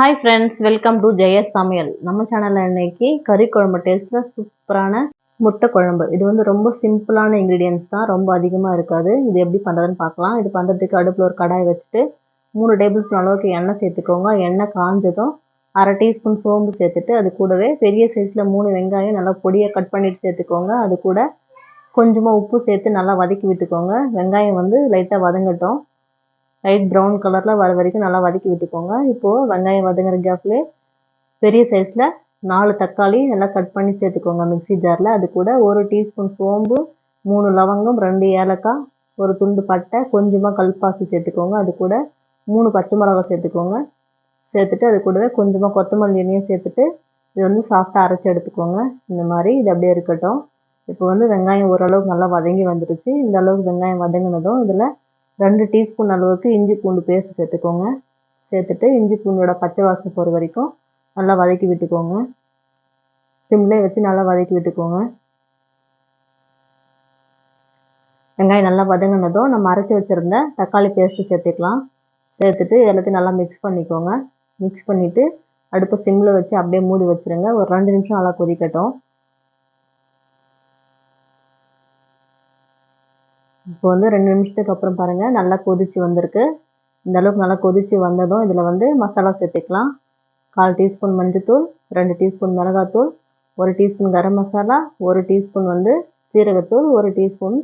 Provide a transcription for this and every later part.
Hi friends welcome to Jaya's Samayal நம்ம சேனலில் இன்னைக்கு கறி குழம்பு டேஸ்ட்டில் சூப்பரான முட்டை குழம்பு. இது வந்து ரொம்ப சிம்பிளான இன்க்ரீடியன்ஸ் தான் ரொம்ப அதிகமாக இருக்காது. இது எப்படி பண்ணுறதுன்னு பார்க்கலாம். இது பண்ணுறதுக்கு அடுப்பில் ஒரு கடாய் வச்சுட்டு மூணு டேபிள் ஸ்பூன் அளவுக்கு எண்ணெய் சேர்த்துக்கோங்க. எண்ணெய் காஞ்சதும் அரை டீஸ்பூன் சோம்பு சேர்த்துட்டு அது கூடவே பெரிய சைஸில் மூணு வெங்காயம் நல்லா பொடியாக கட் பண்ணிட்டு சேர்த்துக்கோங்க. அது கூட கொஞ்சமாக உப்பு சேர்த்து நல்லா வதக்கி விட்டுக்கோங்க. வெங்காயம் வந்து லைட்டாக வதங்கட்டும். லைட் ப்ரௌன் கலரில் வர வரைக்கும் நல்லா வதக்கி விட்டுக்கோங்க. இப்போது வெங்காயம் வதங்குற கேப்லேயே பெரிய சைஸில் நாலு தக்காளி நல்லா கட் பண்ணி சேர்த்துக்கோங்க மிக்ஸி ஜாரில். அது கூட ஒரு டீஸ்பூன் சோம்பு மூணு லவங்கம் ரெண்டு ஏலக்காய் ஒரு துண்டு பட்டை கொஞ்சமாக கல்பாசி சேர்த்துக்கோங்க. அது கூட மூணு பச்சை மிளகா சேர்த்துக்கோங்க. சேர்த்துட்டு அது கூடவே கொஞ்சமாக கொத்தமல்லி எண்ணெயும் சேர்த்துட்டு இது வந்து சாஃப்டாக அரைச்சி எடுத்துக்கோங்க. இந்த மாதிரி இது அப்படியே இருக்கட்டும். இப்போ வந்து வெங்காயம் ஓரளவுக்கு நல்லா வதங்கி வந்துடுச்சு இந்த அளவுக்கு வெங்காயம் வதங்கினதும் இதில் ரெண்டு டீஸ்பூன் அளவுக்கு இஞ்சி பூண்டு பேஸ்ட் சேர்த்துக்கோங்க. சேர்த்துட்டு இஞ்சி பூண்டோட பச்சை வாசனை போகிற வரைக்கும் நல்லா வதக்கி விட்டுக்கோங்க. சிம்லேயே வச்சு நல்லா வதக்கி விட்டுக்கோங்க. வெங்காயம் நல்லா வதங்கினதும் நம்ம அரைச்சி வச்சுருந்த தக்காளி பேஸ்ட்டு சேர்த்துக்கலாம். சேர்த்துட்டு எல்லாத்தையும் நல்லா மிக்ஸ் பண்ணிக்கோங்க. மிக்ஸ் பண்ணிவிட்டு அடுப்பை சிம்மில் வச்சு அப்படியே மூடி வச்சுருங்க. ஒரு ரெண்டு நிமிஷம் நல்லா கொதிக்கட்டும். இப்போ வந்து ரெண்டு நிமிஷத்துக்கு அப்புறம் பாருங்கள் நல்லா கொதிச்சு வந்திருக்கு. இந்த அளவுக்கு நல்லா கொதிச்சு வந்ததும் இதில் வந்து மசாலா சேர்த்துக்கலாம். கால் டீஸ்பூன் மஞ்சத்தூள் ரெண்டு டீஸ்பூன் மிளகாத்தூள் ஒரு டீஸ்பூன் கரம் மசாலா ஒரு டீஸ்பூன் வந்து சீரகத்தூள் ஒரு டீஸ்பூன்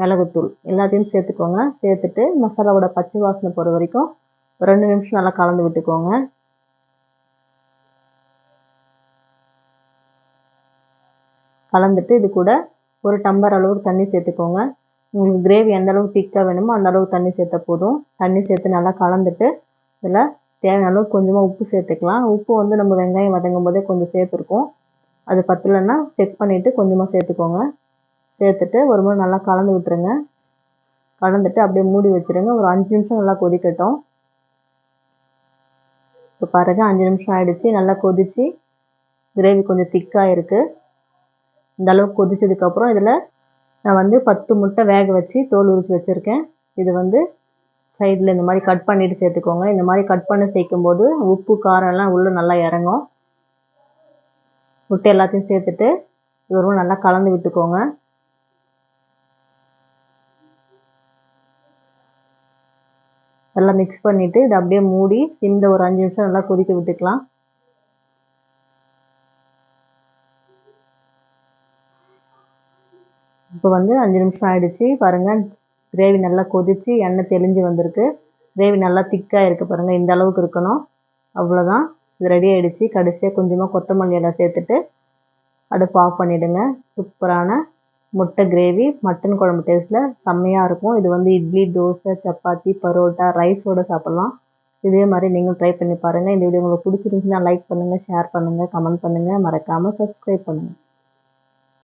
மிளகுத்தூள். எல்லாத்தையும் சேர்த்துக்கோங்க. சேர்த்துட்டு மசாலாவோட பச்சை வாசனை போகிற வரைக்கும் ரெண்டு நிமிஷம் நல்லா கலந்து விட்டுக்கோங்க. கலந்துட்டு இது கூட ஒரு டம்பர் அளவுக்கு தண்ணி சேர்த்துக்கோங்க. உங்களுக்கு கிரேவி எந்த அளவுக்கு திக்காக வேணுமோ அந்த அளவுக்கு தண்ணி சேர்த்தா போதும். தண்ணி சேர்த்து நல்லா கலந்துட்டு இதில் தேவையான அளவுக்கு கொஞ்சமாக உப்பு சேர்த்துக்கலாம். உப்பு வந்து நம்ம வெங்காயம் வதங்கும் போதே கொஞ்சம் சேர்த்துருக்கோம். அது பத்தலைன்னா செக் பண்ணிவிட்டு கொஞ்சமாக சேர்த்துக்கோங்க. சேர்த்துட்டு ஒரு முறை நல்லா கலந்து விட்டுருங்க. கலந்துட்டு அப்படியே மூடி வச்சுருங்க. ஒரு அஞ்சு நிமிஷம் நல்லா கொதிக்கட்டும். இப்போ பாருங்கள் அஞ்சு நிமிஷம் ஆகிடுச்சி நல்லா கொதித்து கிரேவி கொஞ்சம் திக்காக இருக்குது இந்த அளவுக்கு கொதிச்சதுக்கப்புறம் இதில் நான் வந்து பத்து முட்டை வேக வச்சு தோல் உரித்து வச்சுருக்கேன். இது வந்து சைடில் இந்த மாதிரி கட் பண்ணிவிட்டு சேர்த்துக்கோங்க. இந்த மாதிரி கட் பண்ணி சேர்க்கும்போது உப்பு காரம் எல்லாம் உள்ளே நல்லா இறங்கும். முட்டை எல்லாத்தையும் சேர்த்துட்டு இது நல்லா கலந்து விட்டுக்கோங்க. நல்லா மிக்ஸ் பண்ணிவிட்டு இதை அப்படியே மூடி இந்த ஒரு அஞ்சு நிமிஷம் நல்லா கொதிக்க விட்டுக்கலாம். இப்போ வந்து அஞ்சு நிமிஷம் ஆகிடுச்சி பாருங்கள் கிரேவி நல்லா கொதித்து எண்ணெய் தெளிஞ்சு வந்திருக்கு. கிரேவி நல்லா திக்காக இருக்குது பாருங்கள் இந்த அளவுக்கு இருக்கணும். அவ்வளோதான் இது ரெடி ஆகிடுச்சி கடைசியாக கொஞ்சமாக கொத்தமல்லி எல்லாம் சேர்த்துட்டு அடுப்பு ஆஃப் பண்ணிவிடுங்க சூப்பரான முட்டை கிரேவி மட்டன் குழம்பு டேஸ்ட்டில் செம்மையாக இருக்கும். இது வந்து இட்லி தோசை சப்பாத்தி பரோட்டா ரைஸோடு சாப்பிட்லாம். இதே மாதிரி நீங்களும் ட்ரை பண்ணி பாருங்கள் இந்த வீடியோ உங்களுக்கு பிடிச்சிருந்துச்சுன்னா லைக் பண்ணுங்கள் ஷேர் பண்ணுங்கள் கமெண்ட் பண்ணுங்கள் மறக்காமல் சப்ஸ்கிரைப் பண்ணுங்கள்